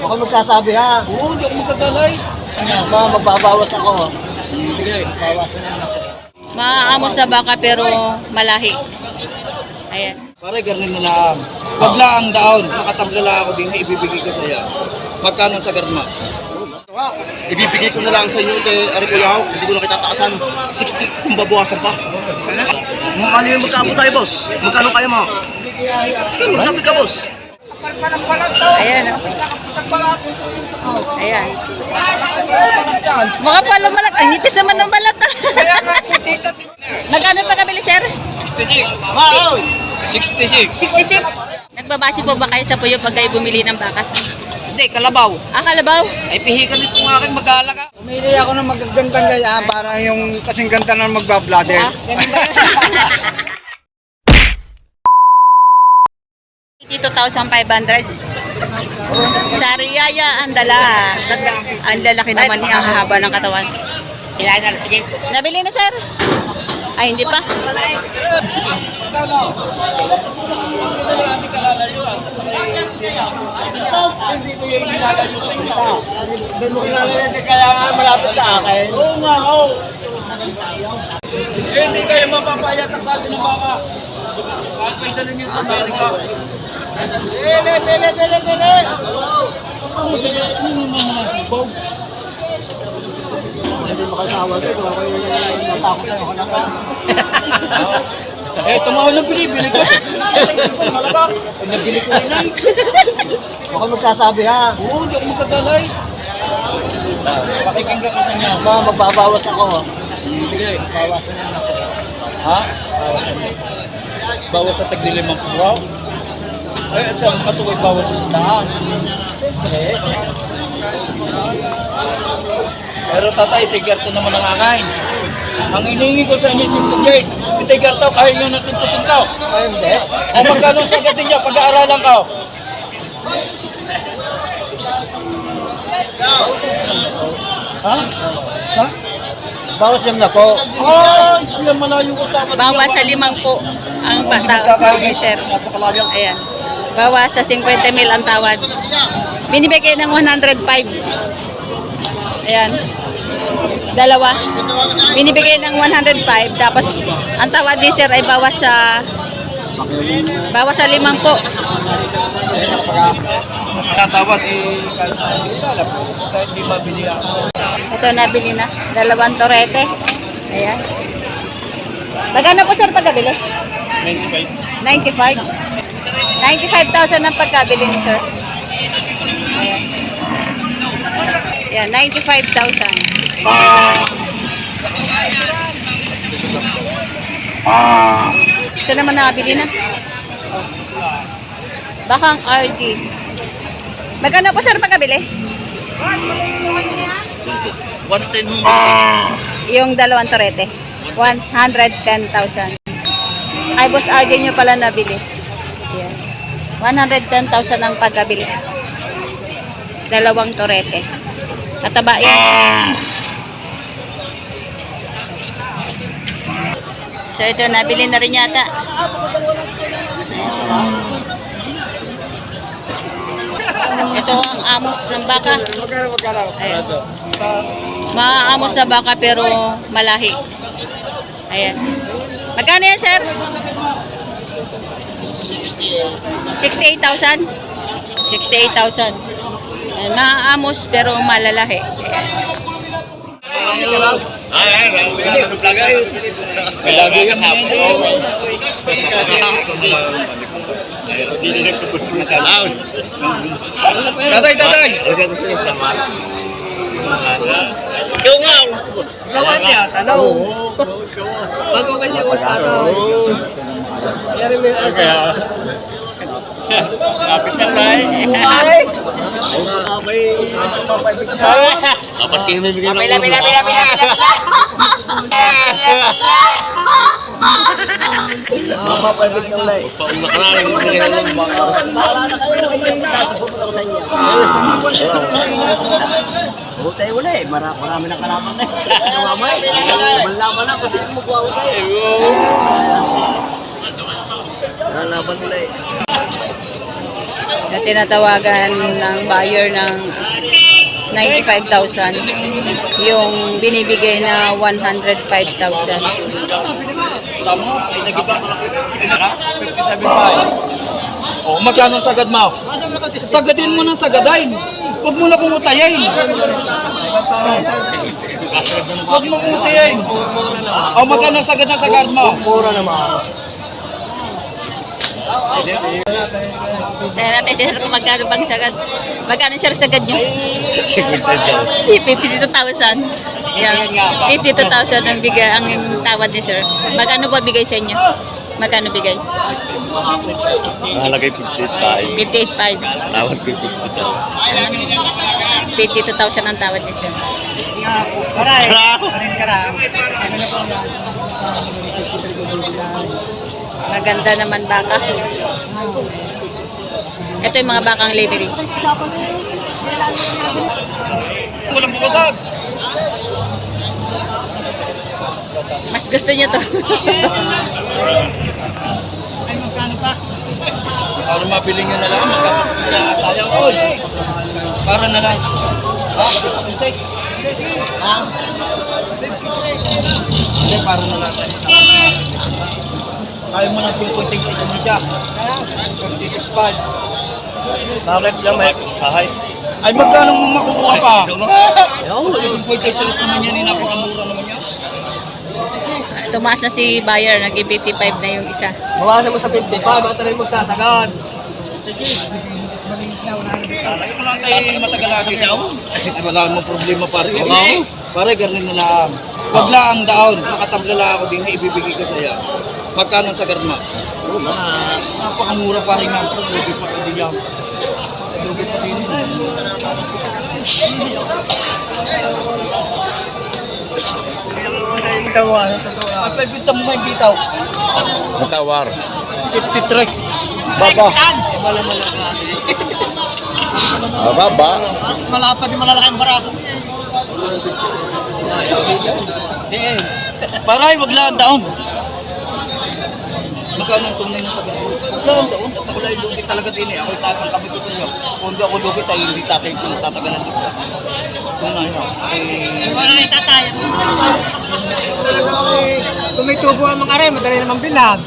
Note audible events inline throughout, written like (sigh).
Ako magsasabi ha. Oo, hindi ako magkagalay. Ma, magbabawat ako. Sige. Maaamos na baka pero malahi. Ayan. Pare, ganun na lang. Wag lang ang daon. Makatabla lang ako din na ibibigay ko sa'yo. Magkano sa garma? Ibibigay ko na lang sa inyo, te, Ari Kuya, hindi ko na kita taasan. 60 kung babawasan pa. Magkano yung magkano tayo, boss? Magkano kaya mo? Sige, magsabi ka, boss. Ayan. oh. Ayan. Mga pala malat. Ay, nipis naman ng malat. ah. Magkano pa kabili, sir? 66. Wow! 66. 66. Nagbabase po ba kayo sa puyo pag kayo bumili ng baka? Hindi, kalabaw. Ah, kalabaw? Ay, pihikan itong aking mag-aalaga. Pumili ako ng magagandang gaya para yung kasing ganda na magbablader. Ah, ganun (laughs) (laughs) ba? 82,500. Sariyaya ang dala. Ang lalaki naman niya, ang haba ng katawan. Nabili na, sir? Ay, hindi pa. Hindi ko yung nilalayo sa mo kinalayo kaya nga malapit sa akin. Oo nga, oo. Hindi kayo mapapaya sa klase ng baka. Kahit may dala niyo sa Amerika. Pili, pili, pili, pili. Na na. Eh, tumawag ng pinibili ko. Malabak. Nabili ko rin lang. Ako magsasabi ha. Oo, hindi ako magkagalay. Pakikinggan ko sa inyo. Ma, magbabawat ako. Sige. Ha? Bawas sa taglilimang puwaw? Eh, at sa katuway bawas sa daan. Eh. Pero tatay, tigarto naman ang akain. Ang iningi ko sa inyo, sinto Jade. Tigarto, kaya nyo ng sinto sinto. Ay, hindi. O magkano sa gatin niya, pag-aaralan ka. Ha? Ha? Bawas lang na po. Ay, sila malayo ko dapat. Bawa sa limang po ang bata. Okay, sir. Napakalayo. Ayan. Bawa sa 50 mil ang tawad. Binibigay ng 105. Ayan. Dalawa. Binibigay ng 105. Tapos, ang tawad ni sir ay bawas sa bawas sa limang po. Tatawad eh, hindi mabili ako. Ito nabili na. Dalawang torete. Ayan. Magkano po sir pagkabili? 95. 95? 95,000 ang pagkabili ni sir. Ayan. Ayan, 95,000. Ito naman nakabili na. Bakang RD. Magkano po sir pagkabili? 110 mo Yung dalawang torete. 110,000. Ay, boss RJ nyo pala nabili. Yan. 110,000 ang pagkabili. Dalawang torete. Kataba yan. So ito, nabili na rin yata. Ito ang amos ng baka. Ayan. Maaamos na baka pero malahi. Ayan. Magkano yan, sir? 68,000? 68,000. Ayan, Maaamos pero malalahi. Ayan. Tatay, tatay! Nga! Gawan niya, tanaw. Bago kasi ustado. Yari mo yung asa. Kapit na tayo. Ay! Dapat kayo may bigyan Pila, pila, pila, pila, pila. Mapapalbig ng lay. Paung nakaraan, bigyan ng baka. Bahala na kayo. Pupunta ko sa inyo. Oo, tayo wala eh. Mara- Marami na kalaman na eh. Mamay, malaman na kasi magkuha ko sa'yo. Lalaban nila eh. na tinatawagan ng buyer ng 95,000 yung binibigay na 105,000 Tama, ay nagiba. 57.5. O, magkano ang sagad mo? Sagadin mo ng sagadain. Huwag mo na pumutayin. Huwag mo pumutayin. O, magkano ang sagad na sagad mo? Mura naman. Kaya natin sir kung magkano bang sagad. Magkano sir sagad nyo? Si 52,000. Yan. 52,000 ang bigay ang tawad ni sir. Magkano ba bigay sa inyo? Magkano bigay? Nakalagay 55. 58,500. Tawad ko 52. 52,000 ang tawad ni sir. Maganda naman baka. Ito yung mga bakang livery. Walang bumagag. Mas gusto niyo to. Para mabili nyo na lang. Sayang all. Para na lang. Ha? Ha? Hindi, para na lang. Kaya mo ng 2.6 sa media. 26.5. Bakit lang may sahay? Ay, magkano mo makukuha pa? Yung 2.8 naman yan, eh, napakamura naman yan. Tumaas na si buyer, naging 55 na yung isa. Bawasan mo sa 55, at rin magsasagad. Ayaw lang tayo matagal lagi daw. Ay, wala mo problema pare. Oo. Pare, ganun na lang. Wag lang ang daon. Makatabla lang ako din na ibibigay ko sa'yo. Magkano sa garma? Napakamura pare nga. Pwede pa pwede yan. Dugi pa din. Ay, pabinta mo ngayon dito. Matawar. 53. Baba. Ah, baba. Malapad yung malalaking baraso. Eh, paray, wag lang ang daon. Magkano ang tunay ng sabi? Lang ang daon. At ako lang lugi talaga din eh. Ako yung taas ang kami ko sa inyo. Kung hindi ako lugi tayo, hindi tatay ko tatagalan dito. Kung na yun. Eh, Wala na itatayan. Kung may tubo ang mga rin, madali naman bilang.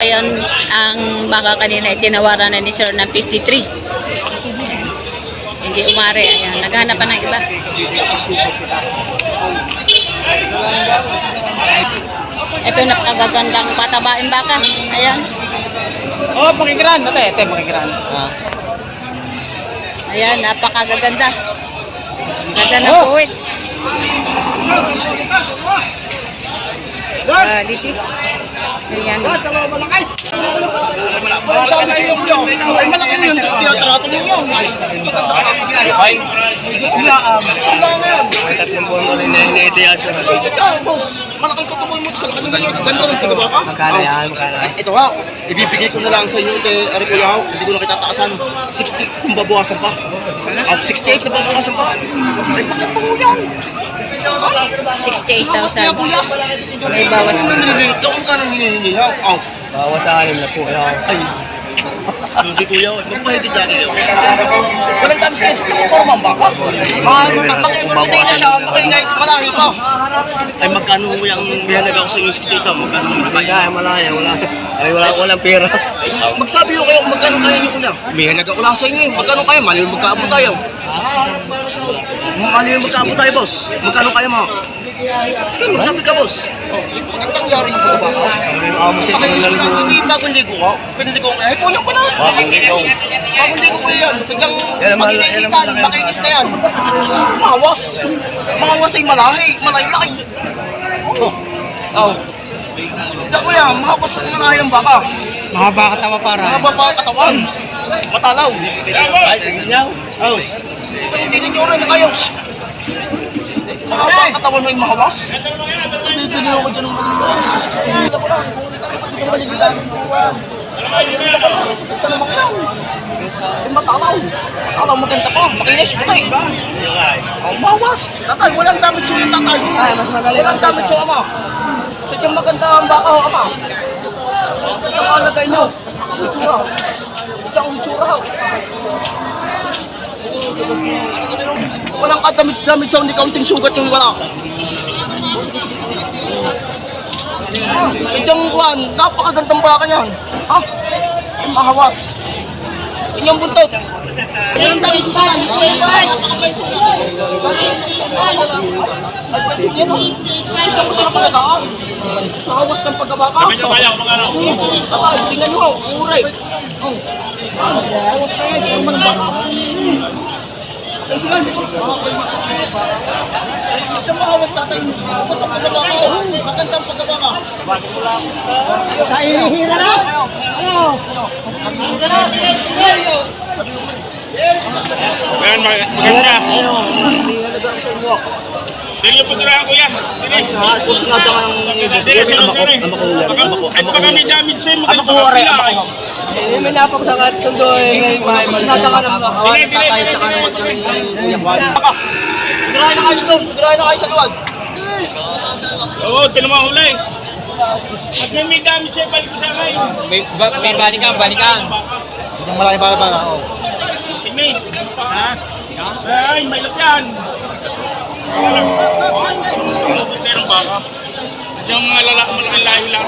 Ayan, ang baka kanina ay tinawaran na ni sir ng 53. Hindi umari. Ayan, naghanap pa ng iba. Ito yung napakagagandang patabain baka. Ayan. Oh, pakikiran. Ate, ate, pakikiran. Ah. Ayan, napakagaganda. Ganda ng puwit. Ah, dito. Ayan. Malaki mo yung gusto yung tutuboy mo sa laki ninyo. Ganito lang tiga baka. Magkano yan? Magkano? Ay, ito nga, ibibigay ko na lang sa inyo, te, Ari Kuya, hindi ko na kitataasan. 60 kung babawasan pa. At 68 na babawasan pa. Ay, bakit pa mo yan? 68,000. Kuya, May bawas Ano nililito? Kung ka nang hinihingi ha? Aw. Bawas sa anim na po. Ay. Hindi kuya, magpahidi dyan kayo. Walang kami sa isip ng forma, baka. Makipagpatay na siya, makingay sa malaki ko. Ay, magkano mo yung bihalaga ko sa inyo 68 Magkano mo na kayo? Kaya malaya, wala. Ay, wala, walang pera. Magsabi ko kayo kung magkano kayo nyo kuya. May halaga ko lang sa inyo. Magkano kayo? Mali yung magkaabot tayo. Mali yung magkaabot tayo, boss. Magkano kayo mo? Sige, magsabi ka, boss. Oh, magandang yari yung pagkabaka. Amo siya Pakinis kung ko lang, hindi bagong ligo ko. Pinili ko, eh, puno ko na. Bagong ligo. Bagong ligo ko yan. Sadyang ang ang ang makinis na yan. Mahawas. Mahawas ay malahi. Malay-laki. Oh. Oh. Sadyang ko yan, mahawas ay malahi ang baka. Mahaba katawa para. Mahaba pa ang katawan. Matalaw. Ay, sinyaw. Oh. Hindi ninyo rin na kayo. Mahaba ang katawan mo yung mahawas. Bibili ako dyan ng Matalaw. Matalaw maganda pa. Makinis mo tayo. Oh, mahawas. Tatay, walang damage yung tatay. Walang lang damage yung ama. Sadyang maganda ang baka ho, ama. Ang alagay nyo. Itsura. Ito ang itsura ho. Walang kadamage-damage sa hindi kaunting sugat yung wala. Sadyang kuhan, napakagandang baka niyan. Ha? Mahawas. Inyong buntot. Meron tayo sa o. Ito ko sa mga daan. Sa hawas ng pagkabaka. Na. Aba, tingnan nyo. Uray. Oh. Hawas na yan. Tingnan mo ng baka. Ay, sige. Ito mo hawas natin. Hawas ang pagkabaka. Magandang pagkabaka. Kahihira na. Ayan, mag- maganda. Dili po tira ako yan. Dili. Kung sinada ka ng Dili, sila dili. Pa kami damage sa'yo, Ama ko, ka aray, pila, ama eh. ko. Eh, may napok sa katsundo eh. May may Sinada ka ng kawan ng tatay at saka ng yakwan. Pagirahin na kayo sa. Pagirahin na kayo sa luwag. Oo, tinamahuli. At may may damage sa'yo, balik ko sa akin. may balikan, balikan. Yung malaki para para. Tingni. Ha? Ay, may lapyan. Meron baka. Yung mga lalaki, malaking layo lang.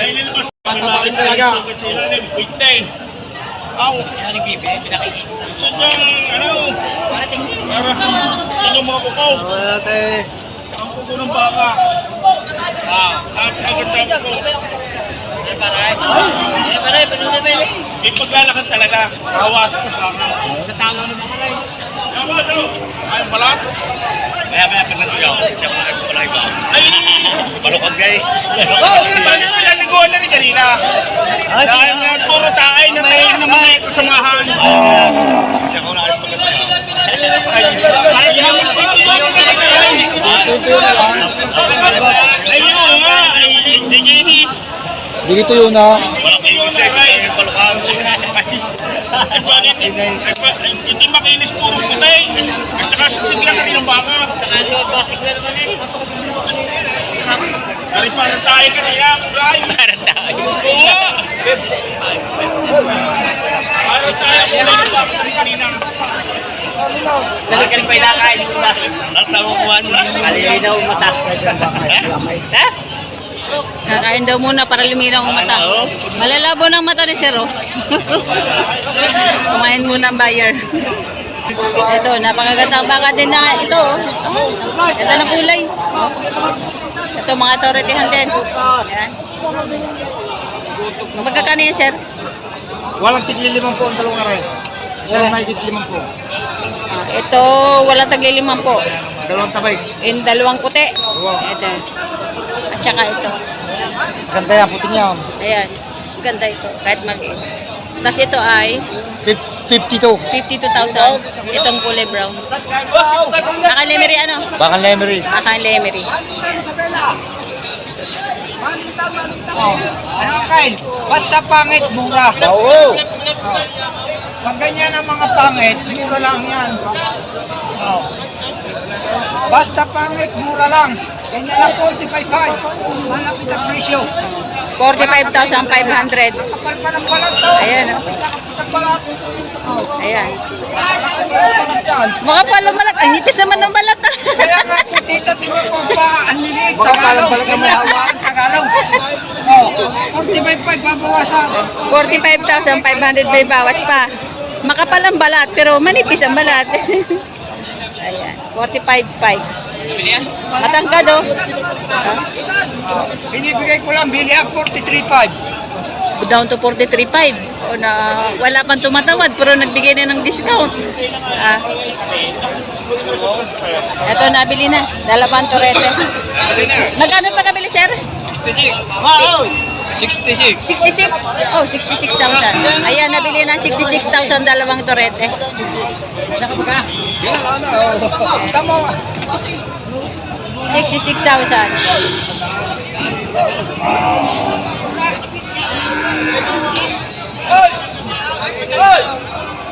Ay, nilabas. Patapakin talaga. Pwede. Aw. Ano bibi? Pinakikita. Sadyang, ano? Para tingin. Para tingin mga kukaw. Wala tayo. Ang kuko ng baka. Ah, ang agad ko. May paglalakad talaga. Awas sa baka. Sa talo ng mga. Ano ba ito? Ay, balat? Maya maya pagkat yaw, siya mo na sa kulay ba? Ay! Balukod guys. Oh, paano mo nagawa na rin kanina? Dahil nga puro tayo na tayo ng mga kasamahan. Siya ko na alis pagkat yaw. Ay, parang yung Ayun nga, ay, hindi Dito yun na. Walang inisip, yung balukan. Ay, bakit? Ay, ba- ay, Hindi makinis puro puti. At saka sisig lang kami ng baka. Pa ng tayo kanina, kulay. Parang tayo. Oo nga. Parang tayo, kulay ng baka kami kanina. Balikan pa ilakain na. At tawag ko ano. Alinaw mata. Ha? Kakain daw muna para luminaw ang mata. Malalabo ng mata ni Sir, oh. (laughs) Kumain muna ang buyer. Ito, napakagandang baka din na ito. oh. Ganda ng kulay. Ito, mga authorityhan din. Yan. Magkakano yan, Sir? Walang tigli limang po ang dalawang aray. Isang may limang po. Ah, ito, walang taglilimang po. Dalawang tabay. Yung dalawang puti. Ito. At saka ito. Ganda yan, puti niya. Ayan. Ganda ito. Kahit maliit. Tapos ito ay 52. 52,000. Itong kulay brown. Baka lemery ano? Baka lemery. Baka lemery. Oh. Ano kain? Basta pangit, mura. Oo. Pag ganyan ang mga pangit, mura lang yan. Oh. Basta pangit, mura lang. Ganyan lang 45.5. Malapit ang presyo. 45,500. Kapal pa ng balat to. Ayan. oh. Ng balat. Oh. Ayan. Ng. Mukha pala malat. Ay, nipis naman ng balat. Kaya nga po dito, tingnan po pa, ang liliit, Baka Tagalog. palang balat na may Hawaan, Tagalog. Oh, 45.5 babawasan. 45,500 may bawas pa. Makapal ang balat, pero manipis ang balat. (laughs) Ayan. 45,500. Matangkad oh. Binibigay ko lang, bili ang 43.5. down to 43.5 o na wala pang tumatawad pero nagbigay na ng discount ah. eto nabili na dalawang torete magkano pa kabili sir? 66. 66 oh 66,000 ayan nabili na 66,000 dalawang torete. Tamo, 66,000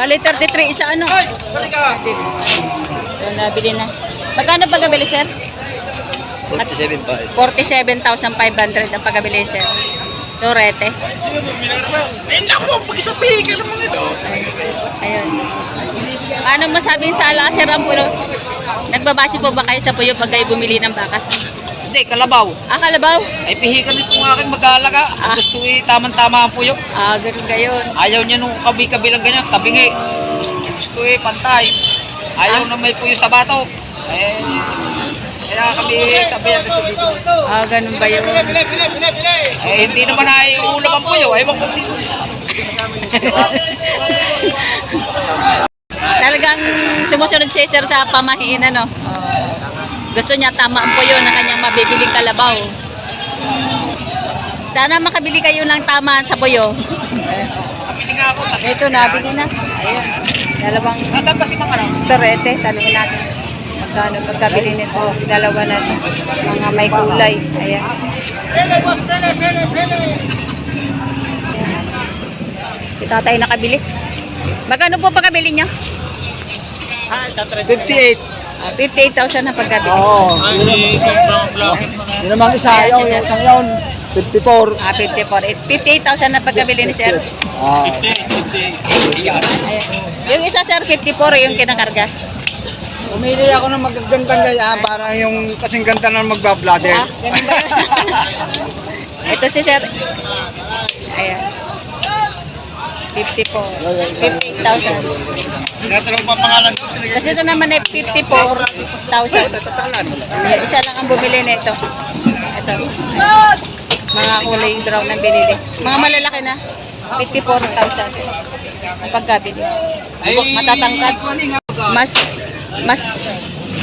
Bali 33 isa ano? Yun, nabili na. Magkano pagkabili, sir? 47.5. 47,500 ang pagkabili, sir. Torete. Eh, naku, pag-isabihin ka naman ito. Ayun. Paano masabing sa ala, sir, ang puno? Nagbabase po ba kayo sa puyo pag kayo bumili ng baka? Hindi, kalabaw. Ah, kalabaw? Ay pihikan nito ng aking mag-aalaga. Ah. Gusto eh, tamang-tama ang puyo. Ah, ganun gayon. Ayaw niya nung kabi-kabilang ganyan, tabingi. Gusto, gusto eh, pantay. Ayaw na may puyo sa bato. Eh, kaya kami sabihan na sa dito. Ah, ganun ba yun? Eh, hindi naman ay ulam ang puyo. Ewan ko dito. Talagang sumusunod si sir sa pamahiin, ano? Gusto niya tama ang puyo na kanyang mabibiling kalabaw. Sana makabili kayo ng tama sa puyo. Kapili nga ako. Ito, nabili na. Ayun. Dalawang Nasaan ba si Mang ano? torete. Tanungin natin. Magkano pagkabili nito? Dalawa na. Mga may kulay. Ayan. Si tatay nakabili. Magkano po pagkabili niya? 58. Ah, 58,000 na pagkabili. Oo. Yun namang isa, Ayan, yung si sir. isang yun. 54. Ah, 54. Eh, 58,000 na pagkabili ni sir. Ah. Ayan. Yung isa sir, 54 yung kinakarga. Umili ako ng magagandang gaya para yung kasing ganda na magbablader. Ah, ganun ba? (laughs) Ito si sir. Ayan. 54. 58,000. Tinatanong pa pangalan. Kasi ito naman ay 54,000. Ayan, isa lang ang bumili nito. Ito. Ayan. Mga kulay brown ang binili. Mga malalaki na. 54,000. Ang pagkabili. Matatangkad. Mas mas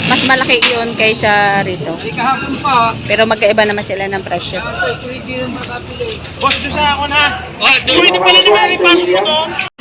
mas malaki yun kaysa rito. Pa, Pero magkaiba naman sila ng presyo. Boss, doon sa ako na. Pwede pala naman ipasok mo to.